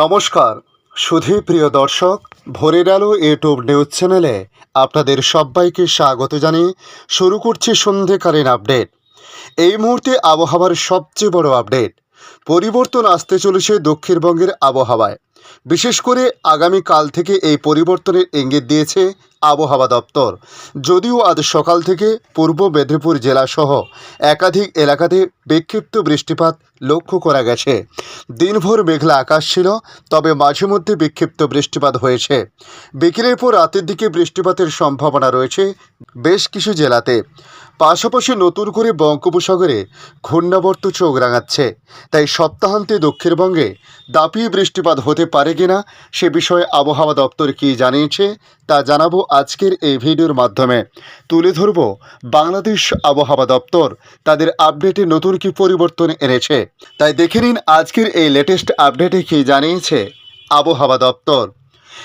নমস্কার। সুধী প্রিয় দর্শক, ভোরের আলো ইউটিউব নিউজ চ্যানেলে আপনাদের সবাইকে স্বাগত জানিয়ে শুরু করছি সন্ধেকালীন আপডেট। এই মুহূর্তে আবহাওয়ার সবচেয়ে বড় আপডেট, পরিবর্তন আসতে চলেছে দক্ষিণবঙ্গের আবহাওয়ায়। বিশেষ করে আগামী কাল থেকে এই পরিবর্তনের ইঙ্গিত দিয়েছে আবহাওয়া দপ্তর। যদিও আজ সকাল থেকে পূর্ব মেদিনীপুর জেলাসহ একাধিক এলাকাতে বিক্ষিপ্ত বৃষ্টিপাত লক্ষ্য করা গেছে। দিনভর মেঘলা আকাশ ছিল, তবে মাঝে মধ্যে বিক্ষিপ্ত বৃষ্টিপাত হয়েছে। বিকেলের পর রাতের দিকে বৃষ্টিপাতের সম্ভাবনা রয়েছে বেশ কিছু জেলাতে। পাশাপাশি নতুন করে বঙ্গোপসাগরে ঘূর্ণাবর্ত চোখ রাঙাচ্ছে। তাই সপ্তাহান্তে দক্ষিণবঙ্গে দাপিয়ে বৃষ্টিপাত হতে পারে কিনা সে বিষয়ে আবহাওয়া দপ্তর কী জানিয়েছে তা জানাব আজকের এই ভিডিওর মাধ্যমে তুলে ধরব বাংলাদেশ আবহাওয়া দপ্তর তাদের আপডেটে নতুন কি পরিবর্তন এনেছে। তাই দেখে নিন আজকের এই লেটেস্ট আপডেটে কী জানিয়েছে আবহাওয়া দপ্তর।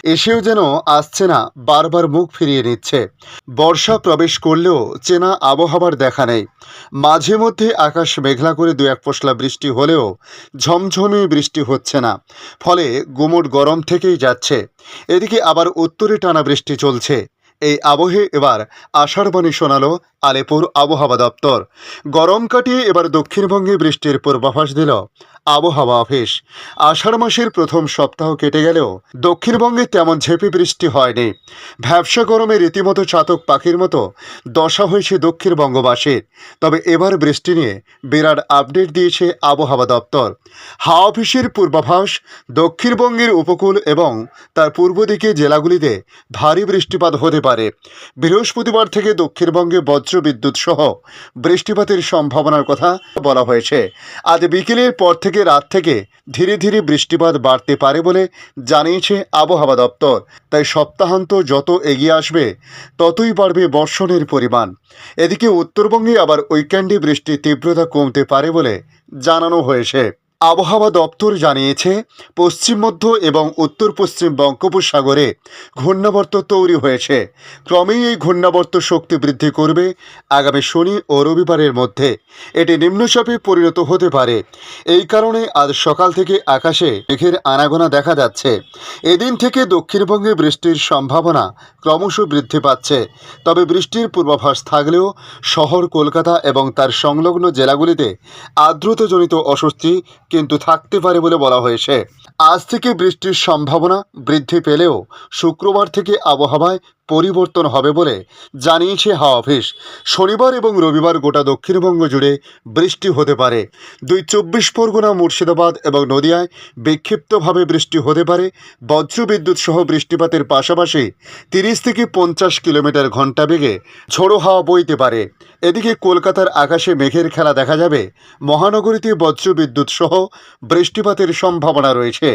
এসেও যেন আসছে না, বারবার মুখ ফিরিয়ে নিচ্ছে। বর্ষা প্রবেশ করলেও চেনা আবহাওয়ার দেখা নেই। মাঝে মধ্যে আকাশ মেঘলা করে দু এক পশলা বৃষ্টি হলেও ঝমঝমে বৃষ্টি হচ্ছে না। ফলে গুমোট গরম থেকেই যাচ্ছে। এদিকে আবার উত্তরে টানা বৃষ্টি চলছে। এই আবহে এবার আষাঢ় বাণী শোনালো আলিপুর আবহাওয়া দপ্তর। গরম কাটিয়ে এবার দক্ষিণবঙ্গে বৃষ্টির পূর্বাভাস দিল আবহাওয়া অফিস। আষাঢ় মাসের প্রথম সপ্তাহ কেটে গেলেও দক্ষিণবঙ্গে তেমন ঝেপে বৃষ্টি হয়নি। ভ্যাবসা গরমে রীতিমতো চাতক পাখির মতো দশা হয়েছে দক্ষিণবঙ্গবাসীর তবে এবার বৃষ্টি নিয়ে বিরাট আপডেট দিয়েছে আবহাওয়া দপ্তর। হাওয়া অফিসের পূর্বাভাস, দক্ষিণবঙ্গের উপকূল এবং তার পূর্ব দিকে জেলাগুলিতে ভারী বৃষ্টিপাত হতে পারে। বৃহস্পতিবার থেকে দক্ষিণবঙ্গে বজ্র বিদ্যুৎ সহ বৃষ্টিপাতের সম্ভাবনার কথা বলা হয়েছে। আজ বিকেলের পর থেকে রাত থেকে ধীরে ধীরে বৃষ্টিপাত বাড়তে পারে বলে জানিয়েছে আবহাওয়া দপ্তর। তাই সপ্তাহান্ত যত এগিয়ে আসবে, ততই বাড়বে বর্ষণের পরিমাণ। এদিকে উত্তরবঙ্গে আবার উইকেন্ডে বৃষ্টির তীব্রতা কমতে পারে বলে জানানো হয়েছে। আবহাওয়া দপ্তর জানিয়েছে, পশ্চিম মধ্য এবং উত্তর পশ্চিম বঙ্গোপসাগরে ঘূর্ণাবর্ত তৈরি হয়েছে। ক্রমেই এই ঘূর্ণাবর্ত শক্তি বৃদ্ধি করবে আগামী শনি ও রবিবারের মধ্যে। এটি নিম্নচাপে পরিণত হতে পারে। এই কারণে আজ সকাল থেকে আকাশে মেঘের আনাগোনা দেখা যাচ্ছে। এদিন থেকে দক্ষিণবঙ্গে বৃষ্টির সম্ভাবনা ক্রমশ বৃদ্ধি পাচ্ছে। তবে বৃষ্টির পূর্বাভাস থাকলেও শহর, কলকাতা এবং তার সংলগ্ন জেলাগুলিতে আর্দ্রতাজনিত অস্বস্তি কিন্তু থাকতে পারে বলে বলা হয়েছে। আজ থেকে বৃষ্টির সম্ভাবনা বৃদ্ধি পেলেও শুক্রবার থেকে আবহাওয়ায় পরিবর্তন হবে বলে জানিয়েছে হাওয়া অফিস। শনিবার এবং রবিবার গোটা দক্ষিণবঙ্গ জুড়ে বৃষ্টি হতে পারে। দুই চব্বিশ পরগনা, মুর্শিদাবাদ এবং নদিয়ায় বিক্ষিপ্তভাবে বৃষ্টি হতে পারে। বজ্রবিদ্যুৎ সহ বৃষ্টিপাতের পাশাপাশি তিরিশ থেকে পঞ্চাশ কিলোমিটার ঘণ্টা বেগে ঝোড়ো হাওয়া বইতে পারে। এদিকে কলকাতার আকাশে মেঘের খেলা দেখা যাবে। মহানগরীতে বজ্রবিদ্যুৎ সহ বৃষ্টিপাতের সম্ভাবনা রয়েছে।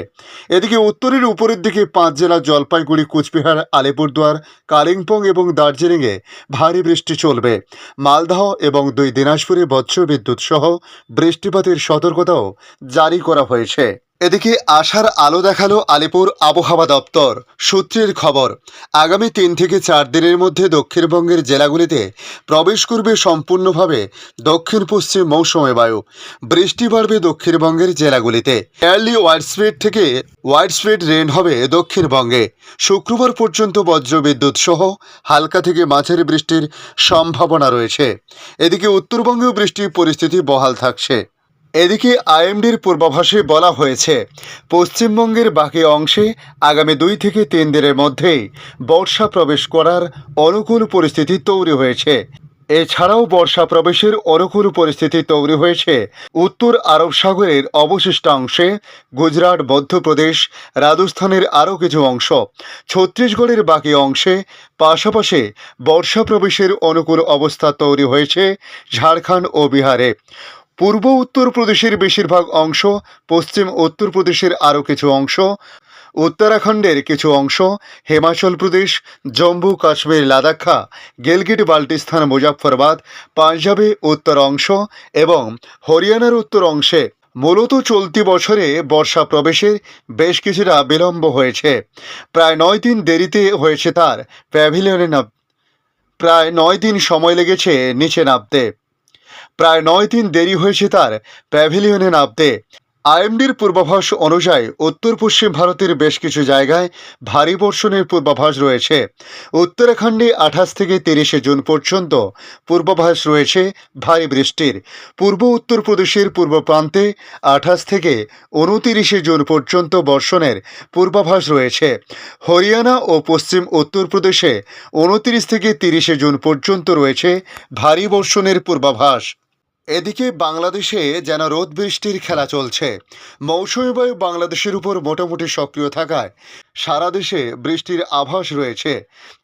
এদিকে উত্তরের উপরের দিকে পাঁচ জেলা জলপাইগুড়ি, কুচবিহার, আলিপুরদুয়ার কালিম্পং এবং দার্জিলিংয়ে ভারী বৃষ্টি চলবে। মালদহ এবং দুই দিনাজপুরে বজ্রবিদ্যুৎ সহ বৃষ্টিপাতের সতর্কতাও জারি করা হয়েছে। এদিকে আশার আলো দেখাল আলিপুর আবহাওয়া দপ্তর। সূত্রের খবর, আগামী তিন থেকে চার দিনের মধ্যে দক্ষিণবঙ্গের জেলাগুলিতে প্রবেশ করবে সম্পূর্ণভাবে দক্ষিণ পশ্চিম মৌসুমী বায়ু। বৃষ্টি বাড়বে দক্ষিণবঙ্গের জেলাগুলিতে। এয়ারলি ওয়াইড স্প্রেড থেকে ওয়াইড স্প্রেড রেন হবে দক্ষিণবঙ্গে। শুক্রবার পর্যন্ত বজ্রবিদ্যুৎ সহ হালকা থেকে মাঝারি বৃষ্টির সম্ভাবনা রয়েছে। এদিকে উত্তরবঙ্গেও বৃষ্টির পরিস্থিতি বহাল থাকছে। এদিকে আইএমডির পূর্বাভাসে বলা হয়েছে, পশ্চিমবঙ্গের বাকি অংশে আগামী দুই থেকে তিন দিনের মধ্যেই বর্ষা প্রবেশ করার অনুকূল পরিস্থিতি তৈরি হয়েছে। এছাড়াও বর্ষা প্রবেশের অনুকূল পরিস্থিতি তৈরি হয়েছে উত্তর আরব সাগরের অবশিষ্টাংশে, গুজরাট, মধ্যপ্রদেশ, রাজস্থানের আরও কিছু অংশ। ছত্তিশগড়ের বাকি অংশে পাশাপাশি বর্ষা প্রবেশের অনুকূল অবস্থা তৈরি হয়েছে ঝাড়খণ্ড ও বিহারে। পূর্ব উত্তরপ্রদেশের বেশিরভাগ অংশ, পশ্চিম উত্তরপ্রদেশের আরও কিছু অংশ, উত্তরাখণ্ডের কিছু অংশ, হিমাচল প্রদেশ, জম্মু, কাশ্মীর, লাদাখা, গেলগিট, বাল্টিস্তান মুজাফরবাদ পাঞ্জাবে উত্তর অংশ এবং হরিয়ানার উত্তর অংশে মূলত চলতি বছরে বর্ষা প্রবেশের বেশ কিছুটা বিলম্ব হয়েছে। প্রায় নয় দিন দেরিতে হয়েছে তার প্যাভিলিয়নে প্রায় নয় দিন সময় লেগেছে নিচে নামতে। প্রায় নয় দিন দেরি হয়েছে তার প্যাভিলিয়নে নামতে। আইএমডির পূর্বাভাস অনুযায়ী উত্তর পশ্চিম ভারতের বেশ কিছু জায়গায় ভারী বর্ষণের পূর্বাভাস রয়েছে। উত্তরাখণ্ডে আঠাশ থেকে তিরিশে জুন পর্যন্ত পূর্বাভাস রয়েছে ভারী বৃষ্টির। পূর্ব উত্তরপ্রদেশের পূর্ব প্রান্তে আঠাশ থেকে উনতিরিশে জুন পর্যন্ত বর্ষণের পূর্বাভাস রয়েছে। হরিয়ানা ও পশ্চিম উত্তরপ্রদেশে উনতিরিশ থেকে তিরিশে জুন পর্যন্ত রয়েছে ভারী বর্ষণের পূর্বাভাস। এদিকে বাংলাদেশে যেন রোদ বৃষ্টির খেলা চলছে। মৌসুমী বায়ু বাংলাদেশের উপর মোটামুটি সক্রিয় থাকায় সারা দেশে বৃষ্টির আভাস রয়েছে।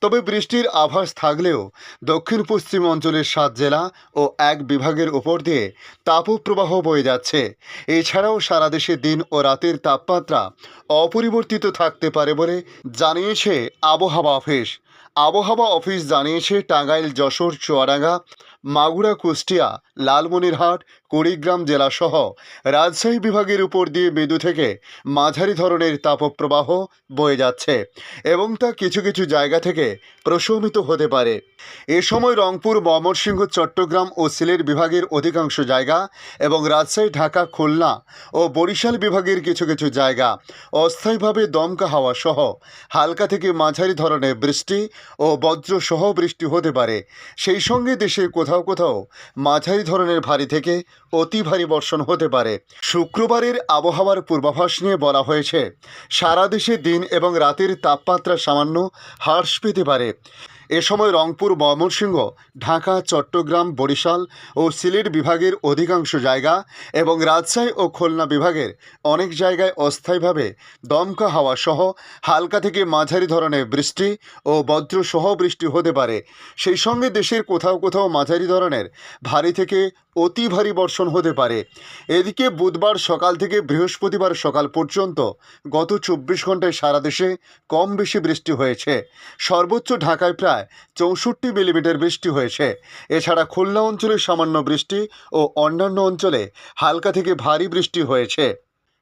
তবে বৃষ্টির আভাস থাকলেও দক্ষিণ পশ্চিম অঞ্চলের সাত জেলা ও এক বিভাগের উপর দিয়ে তাপপ্রবাহ বয়ে যাচ্ছে। এছাড়াও সারা দেশে দিন ও রাতের তাপমাত্রা অপরিবর্তিত থাকতে পারে বলে জানিয়েছে আবহাওয়া অফিস। আবহাওয়া অফিস জানিয়েছে টাঙ্গাইল, যশোর, চুয়াডাঙ্গা মাগুরা কুষ্টিয়া লালমনিরহাট কুড়িগ্রাম জেলাসহ রাজশাহী বিভাগের উপর দিয়ে মৃদু থেকে মাঝারি ধরনের তাপপ্রবাহ বয়ে যাচ্ছে এবং তা কিছু কিছু জায়গা থেকে প্রশমিত হতে পারে। এ সময় রংপুর, ময়মনসিংহ, চট্টগ্রাম ও সিলেট বিভাগের অধিকাংশ জায়গা এবং রাজশাহী, ঢাকা, খুলনা ও বরিশাল বিভাগের কিছু কিছু জায়গা অস্থায়ীভাবে দমকা হাওয়া সহ হালকা থেকে মাঝারি ধরনের বৃষ্টি ও বজ্রসহ বৃষ্টি হতে পারে। সেই সঙ্গে দেশের কোথাও কোথাও মাঝারি ধরনের ভারী থেকে অতি ভারী বর্ষণ হতে পারে। শুক্রবারের আবহাওয়ার পূর্বাভাস নিয়ে বলা হয়েছে, সারা দেশে দিন এবং রাতের তাপমাত্রা সামান্য হ্রাস পেতে পারে। এ সময় রংপুর ময়মনসিংহ ঢাকা, চট্টগ্রাম, বরিশাল ও সিলেট বিভাগের অধিকাংশ জায়গা এবং রাজশাহী ও খুলনা বিভাগের অনেক জায়গায় অস্থায়ীভাবে দমকা হাওয়া সহ হালকা থেকে মাঝারি ধরনের বৃষ্টি ও বজ্রসহ বৃষ্টি হতে পারে। সেই সঙ্গে দেশের কোথাও কোথাও মাঝারি ধরনের ভারী থেকে অতি ভারী বর্ষণ হতে পারে। এদিকে বুধবার সকাল থেকে বৃহস্পতিবার সকাল পর্যন্ত গত চব্বিশ ঘন্টায় সারা দেশে কম বেশি বৃষ্টি হয়েছে। সর্বোচ্চ ঢাকায় প্রায় চৌষট্টি মিলিমিটার বৃষ্টি হয়েছে। এছাড়া খুলনা অঞ্চলে সামান্য বৃষ্টি ও অন্যান্য অঞ্চলে হালকা থেকে ভারী বৃষ্টি হয়েছে।